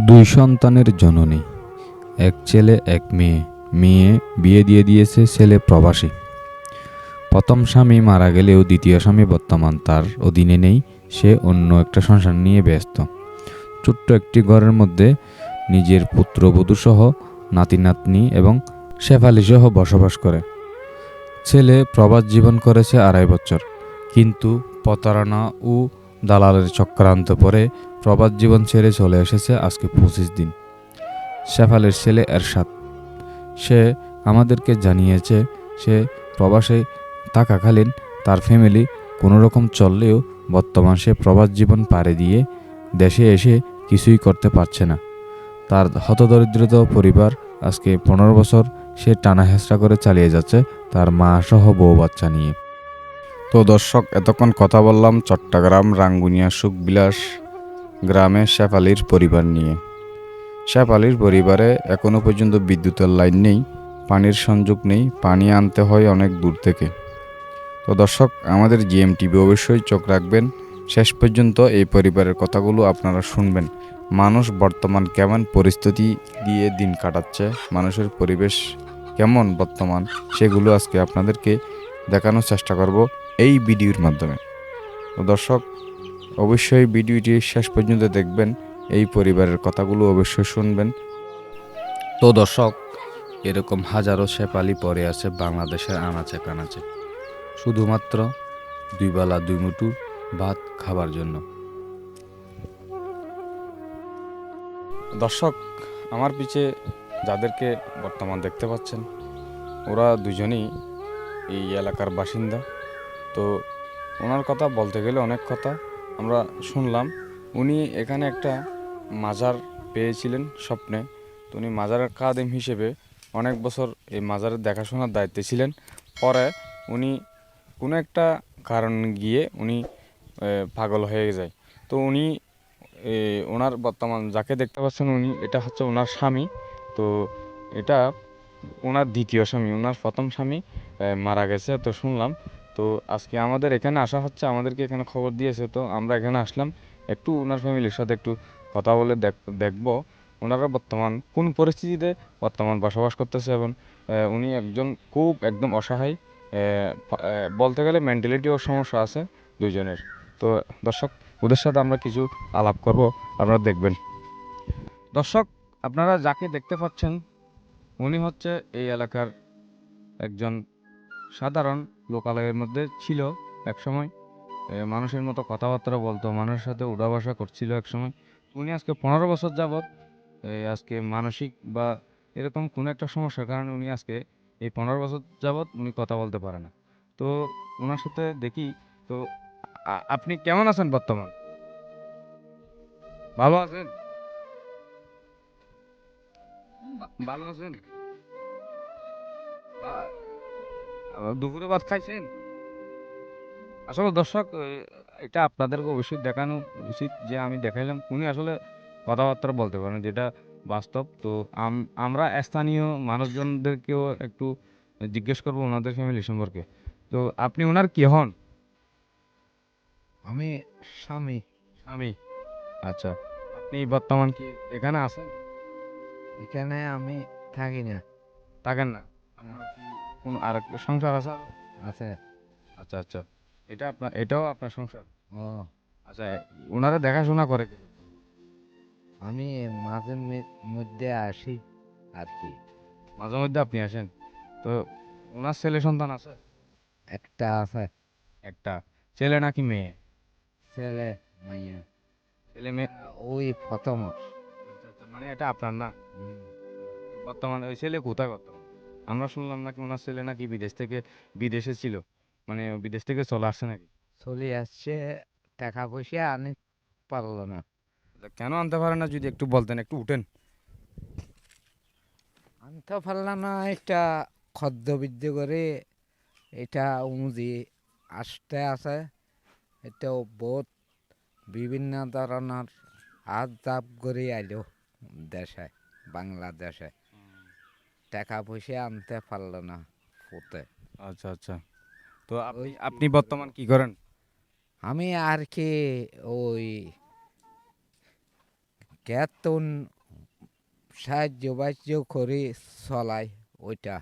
দুই সন্তানের জননী, এক ছেলে, এক মেয়ে। মেয়ে বিয়ে দিয়ে দিয়েছে ছেলে প্রবাসী। প্রথম স্বামী মারা গেলেও দ্বিতীয় স্বামী বর্তমান তার অধীনে নেই। সে অন্য একটা সংসার নিয়ে ব্যস্ত। ছোট্ট একটি ঘরের মধ্যে নিজের পুত্রবধূ সহ নাতি নাতনি এবং শেফালি সহ বসবাস করে। ছেলে প্রবাস জীবন করেছে আড়াই বছর। কিন্তু প্রতারণা ও দালালের চক্রান্ত পরে প্রবাস জীবন ছেড়ে চলে এসেছে আজকে পঁচিশ দিন। শেফালের ছেলে এরশাদ। সে আমাদেরকে জানিয়েছে, সে প্রবাসে থাকাকালীন তার ফ্যামিলি কোনো রকম চললেও বর্তমান সে প্রবাস জীবন পাড়ি দিয়ে দেশে এসে কিছুই করতে পারছে না। তার হতদরিদ্রত পরিবার আজকে পনেরো বছর সে টানা করে চালিয়ে যাচ্ছে তার মা সহ বউ বাচ্চা নিয়ে। তো দর্শক, এতক্ষণ কথা বললাম চট্টগ্রাম রাঙ্গুনিয়া সুখবিলাস গ্রামে শেফালির পরিবার নিয়ে। শেফালির পরিবারে এখনও পর্যন্ত বিদ্যুতের লাইন নেই, পানির সংযোগ নেই, পানি আনতে হয় অনেক দূর থেকে। তো দর্শক, আমাদের জিএম টিভি অবশ্যই চোখ রাখবেন। শেষ পর্যন্ত এই পরিবারের কথাগুলো আপনারা শুনবেন। মানুষ বর্তমান কেমন পরিস্থিতি দিয়ে দিন কাটাচ্ছে, মানুষের পরিবেশ কেমন বর্তমান, সেগুলো আজকে আপনাদেরকে দেখানোর চেষ্টা করব এই ভিডিওর মাধ্যমে। তো দর্শক অবশ্যই ভিডিওটি শেষ পর্যন্ত দেখবেন। এই পরিবারের কথাগুলো অবশ্যই শুনবেন। তো দর্শক এরকম হাজারো শেপালি পড়ে আছে বাংলাদেশের আনাচে কানাচে। শুধুমাত্র দুই বেলা দুই মুঠু ভাত খাবার জন্য। দর্শক আমার পিছে যাদেরকে বর্তমান দেখতে পাচ্ছেন ওরা দুজনেই এই এলাকার বাসিন্দা। তো ওনার কথা বলতে গেলে অনেক কথা। আমরা শুনলাম, উনি এখানে একটা মাজার পেয়েছিলেন স্বপ্নে। তো উনি মাজারের কাদিম হিসেবে অনেক বছর এই মাজারের দেখাশোনার দায়িত্বে ছিলেন। পরে উনি কোনো একটা কারণ গিয়ে উনি পাগল হয়ে যায়। তো উনি ওনার বর্তমান যাকে দেখতে পাচ্ছেন উনি, এটা হচ্ছে ওনার স্বামী। তো এটা ওনার দ্বিতীয় স্বামী, ওনার প্রথম স্বামী মারা গেছে। তো শুনলাম তো আজকে আমাদের এখানে আসা হচ্ছে, আমাদেরকে এখানে খবর দিয়েছে, তো আমরা এখানে আসলাম। একটু ওনার ফ্যামিলির সাথে একটু কথা বলে দেখ- দেখব। ওনারা বর্তমান কোন পরিস্থিতিতে বর্তমান বসবাস করতেছে এবং উনি একজন খুব একদম অসহায় বলতে গেলে মেন্টালিটিও সমস্যা আছে দুইজনের। তো দর্শক, ওদের সাথে আমরা কিছু আলাপ করব, আপনারা দেখবেন। দর্শক, আপনারা যাকে দেখতে পাচ্ছেন, উনি হচ্ছে এই এলাকার একজন সাধারণ লোকালয়ের মধ্যে ছিল একসময়। মানুষের মতো কথাবার্তা বলতো, মানুষের সাথে উড়া বসা করছিল একসময়। উনি আজকে পনেরো বছর যাবৎ আজকে মানসিক বা এরকম কোনো একটা সমস্যার কারণে উনি আজকে এই পনেরো বছর যাবৎ উনি কথা বলতে পারে না। তো ওনার সাথে দেখি, তো আপনি কেমন আছেন বর্তমান? ভালো আছেন? ভালো আছেন? দুপুরে ভাত খাইছেন? আসলে দর্শক এটা আপনাদেরকে অবশ্যই দেখানো উচিত যে আমি দেখাইলাম উনি আসলে কথাবার্তা বলতে পারেন যেটা বাস্তব। তো আমরা স্থানীয় মানুষজনদেরকেও একটু জিজ্ঞেস করব ওনাদের ফ্যামিলি সম্পর্কে। তো আপনি ওনার কি হন? আমি স্বামী। স্বামী। আচ্ছা আপনি বর্তমান কি এখানে আছেন? এখানে আমি থাকি না। থাকেন না। কোন আর সংসার আছে? আছে। আচ্ছা আচ্ছা। এটা আপনার এটাও আপনার সংসার? ও। আচ্ছা ওনারা দেখাশোনা করে কে? আমি মাঝে মধ্যে আসি আর কি। মাঝে মধ্যে আপনি আসেন? তো ওনার ছেলে সন্তান আছে? একটা আছে। একটা। ছেলে নাকি মেয়ে? ছেলে মাইয়া। ছেলে মেয়ে? ওই প্রথম। আচ্ছা, আচ্ছা, মানে এটা আপনার না? বর্তমানে ওই ছেলে কোথায় করতো আমরা শুনলাম নাকি ওনার ছেলে নাকি বিদেশ থেকে বিদেশে ছিল। মানে বিদেশ থেকে চলে আসছে নাকি? চলে আসছে টাকা পয়সা আনি পারল না। কেন আনতে পারে না যদি একটু বলতেন একটু উঠেন। আনতে পারলাম না একটা খদ্যবিদ্য করে এটা অনুযায়ী আসতে আছে। এটাও বহুত বিভিন্ন ধরনের হাত জাপ করে আইলো দেশে বাংলাদেশে। টাকা পয়সা আনতে পারল না ফুতে আচ্ছা আচ্ছা। তো আপনি আপনি বর্তমান কি করেন? আমি আর কি ওই কেতন সাহায্য বাহ্য করে চলাই ওইটা।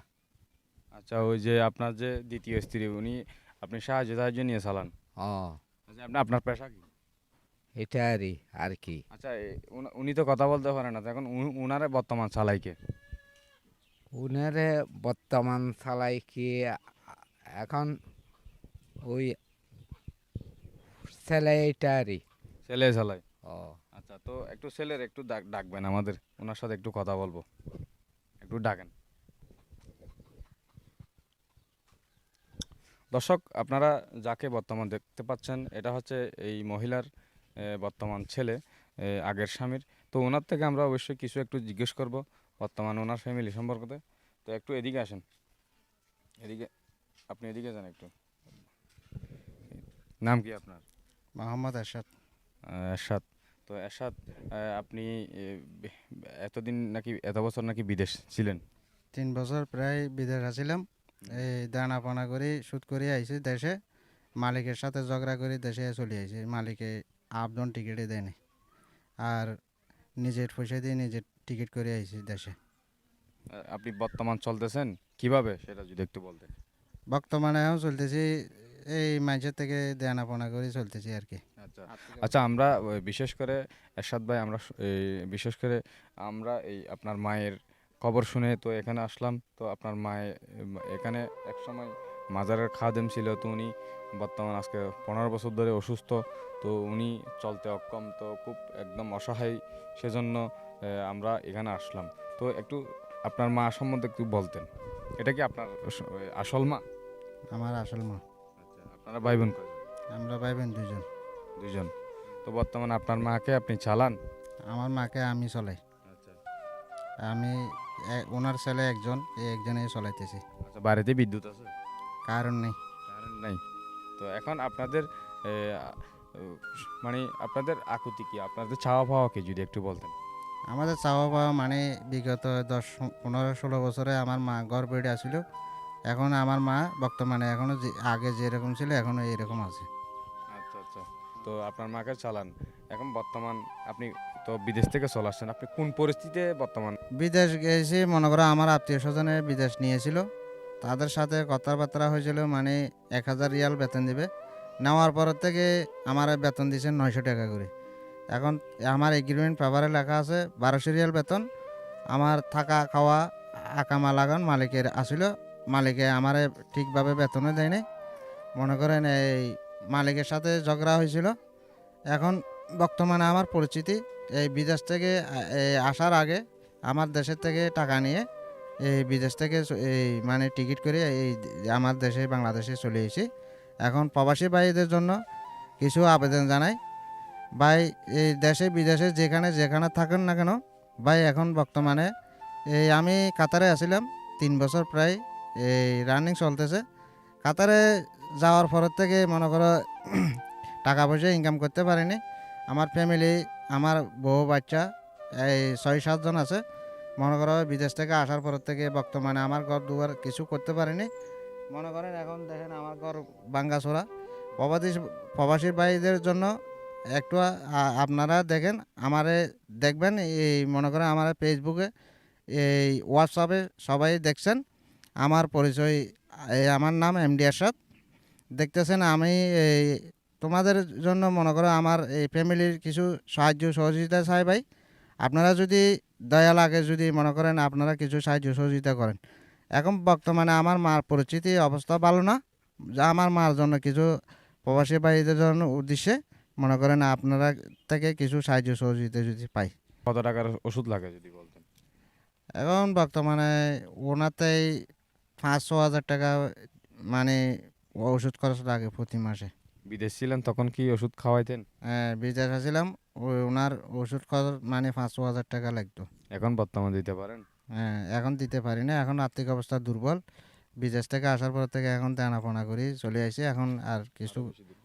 আচ্ছা ওই যে আপনার যে দ্বিতীয় স্ত্রী উনি আপনি সাহায্য সাহায্য নিয়ে চালান? ও আচ্ছা আপনি আপনার পেশা কি? এটা আরই আর কি। আচ্ছা উনি- তো কথা বলতে পারে না তো এখন উনি- উনারে বর্তমান চালাইকে উনারে বর্তমান চালাই কি এখন ওই ছেলে এটা আরই ছেলে চালাই ও। আচ্ছা তো একটু ছেলের একটু ডাক- ডাকবেন আমাদের। ওনার সাথে একটু কথা বলব। একটু ডাকেন। দর্শক আপনারা যাকে বর্তমান দেখতে পাচ্ছেন এটা হচ্ছে এই মহিলার বর্তমান ছেলে আগের স্বামীর। তো ওনার থেকে আমরা অবশ্যই কিছু একটু জিজ্ঞেস করব। বর্তমান ওনার ফ্যামিলি সম্পর্কতে। তো একটু এদিকে আসেন। এদিকে আপনি এদিকে যান একটু। নাম কি আপনার? মোহাম্মদ এরশাদ। এরশাদ। তো এরশাদ আপনি এতদিন নাকি এত বছর নাকি বিদেশ ছিলেন? তিন বছর প্রায় বিদেশ আছিলাম। এই দানা পানা করে সুদ করে আইছি দেশে। মালিকের সাথে ঝগড়া করে দেশে চলে আইছি। মালিকে আপজন টিকিটে দেয়নি। আর নিজের পয়সা দিয়ে নিজের টিকিট করে আইছি দেশে। আপনি বর্তমান চলতেছেন? কীভাবে? সেটা যদি একটু বলতেন। বর্তমানে এখন চলতেছি এই মাঝের থেকে দেনা পানা করে চলতেছি আর কি। আচ্ছা। আচ্ছা। আমরা বিশেষ করে এরশাদ ভাই আমরা বিশেষ করে আমরা এই আপনার মায়ের খবর শুনে তো এখানে আসলাম। তো আপনার মায়ে এখানে একসময় মাজারের খাদেম ছিল তো উনি বর্তমান আজকে পনেরো বছর ধরে অসুস্থ। তো উনি চলতে অক্ষম তো খুব একদম অসহায়। সেজন্য আমরা এখানে আসলাম। তো একটু আপনার মা সম্বন্ধে একটু বলতেন। এটা কি আপনার আসল মা? আমার আসল মা। আচ্ছা আপনারা ভাই বোন আমরা ভাই বোন দুজন দুজন তো বর্তমানে আপনার মাকে আপনি চালান? আমার মাকে আমি চলাই। আচ্ছা। আমি ওনার ছেলে একজন এই একজনেই চলাইতেছি। আচ্ছা বাড়িতে বিদ্যুৎ আছে? কারণ নেই। কারণ নেই। তো এখন আপনাদের মানে আপনাদের আকুতি কি? আপনাদের চাওয়া পাওয়া কি যদি একটু বলতেন? আমাদের চাওয়া পাওয়া মানে বিগত দশ পনেরো ষোলো বছরে আমার মা ঘর বেড়ে আসছিল এখন আমার মা বর্তমানে এখনও যে আগে যেরকম ছিল এখনও এরকম আছে। আচ্ছা আচ্ছা। তো আপনার মাকে চালান। এখন বর্তমান আপনি তো বিদেশ থেকে চলে আসছেন। আপনি কোন পরিস্থিতিতে বর্তমান? বিদেশ গেছি মনে করো আমার আত্মীয় স্বজনে বিদেশ নিয়েছিল। তাদের সাথে কথাবার্তা হয়েছিল মানে এক হাজার রিয়াল বেতন দিবে। নেওয়ার পর থেকে আমার বেতন দিয়েছে নয়শো টাকা করে। এখন আমার এগ্রিমেন্ট পেপারে লেখা আছে, বারোশো রিয়াল বেতন। আমার থাকা খাওয়া আকামা লাগান মালিকের আসিল। মালিকে আমার ঠিকভাবে বেতনও দেয়নি। মনে করেন এই মালিকের সাথে ঝগড়া হয়েছিল। এখন বর্তমানে আমার পরিচিতি। এই বিদেশ থেকে আসার আগে আমার দেশের থেকে টাকা নিয়ে এই বিদেশ থেকে এই মানে টিকিট করে এই আমার দেশে, বাংলাদেশে চলে এসেছি। এখন প্রবাসী ভাইদের জন্য কিছু আবেদন জানাই। ভাই, এই দেশে, বিদেশে, যেখানে যেখানে থাকেন না কেন, ভাই, এখন বর্তমানে, এই আমি কাতারে আছিলাম তিন বছর প্রায়, এই রানিং চলতেছে। কাতারে যাওয়ার পর থেকে মনে করো টাকা পয়সা ইনকাম করতে পারিনি। আমার ফ্যামিলি আমার বউ, বাচ্চা, এই ছয় সাতজন আছে। মনে করো বিদেশ থেকে আসার পর থেকে বর্তমানে আমার ঘর দুয়ার কিছু করতে পারিনি। মনে করেন এখন দেখেন আমার ঘর বাঙ্গাছোড়া প্রবাসী প্রবাসী ভাইদের জন্য একটু আপনারা দেখেন, আমারে দেখবেন, এই মনে করেন আমার ফেসবুকে এই হোয়াটসঅ্যাপে সবাই দেখছেন। আমার পরিচয় আমার নাম এমডি আরশাদ দেখতেছেন, আমি এই তোমাদের জন্য মনে করো আমার এই ফ্যামিলির কিছু সাহায্য সহযোগিতা চাই ভাই। আপনারা যদি দয়া লাগে, যদি মনে করেন আপনারা কিছু সাহায্য সহযোগিতা করেন। এখন বর্তমানে আমার মার পরিচিতি অবস্থা ভালো না। যা আমার মার জন্য কিছু প্রবাসী ভাইদের জন্য উদ্দেশ্যে মনে করেন আপনারা থেকে কিছু সাহায্য সহযোগিতা যদি পাই। কত টাকার ওষুধ লাগে যদি বলতেন? এখন বর্তমানে ওনাতেই পাঁচ ছ হাজার টাকা মানে ওষুধ খরচ লাগে প্রতি মাসে। বিদেশ ছিলেন তখন কি ওষুধ খাওয়াইতেন? হ্যাঁ, বিদেশ আসছিলাম ওই ওনার ওষুধ খরচ মানে পাঁচ হাজার টাকা লাগতো। এখন বর্তমানে দিতে পারেন? হ্যাঁ এখন দিতে পারি না এখন আর্থিক অবস্থা দুর্বল। বিদেশ থেকে আসার পর থেকে এখন টানাপোনা করি চলে আসি এখন আর কিছু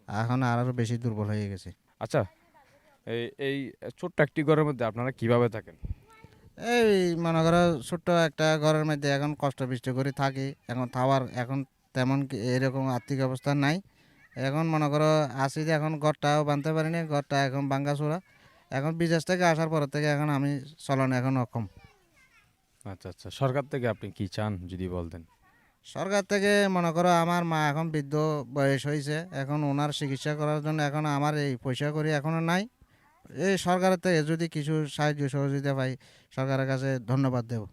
এখন আরও বেশি দুর্বল হয়ে গেছে। আচ্ছা এই এই ছোট্ট একটি ঘরের মধ্যে আপনারা কীভাবে থাকেন? এই মনে করো ছোট্ট একটা ঘরের মধ্যে এখন কষ্ট বৃষ্টি করে থাকি এখন থাওয়ার এখন তেমন এরকম আর্থিক অবস্থা নাই। এখন মনে করো আসি যে এখন ঘরটাও বানতে পারিনি ঘরটা এখন ভাঙ্গাচোরা এখন বিদেশ থেকে আসার পর থেকে এখন আমি চলন এখন অক্ষম। আচ্ছা আচ্ছা সরকার থেকে আপনি কি চান যদি বলতেন? সরকার থেকে মনে করো আমার মা এখন বৃদ্ধ বয়স হয়েছে, এখন ওনার চিকিৎসা করার জন্য এখন আমার এই পয়সা করি এখনও নাই। এই সরকারের থেকে যদি কিছু সাহায্য সহযোগিতা পাই, সরকারের কাছে ধন্যবাদ দেব।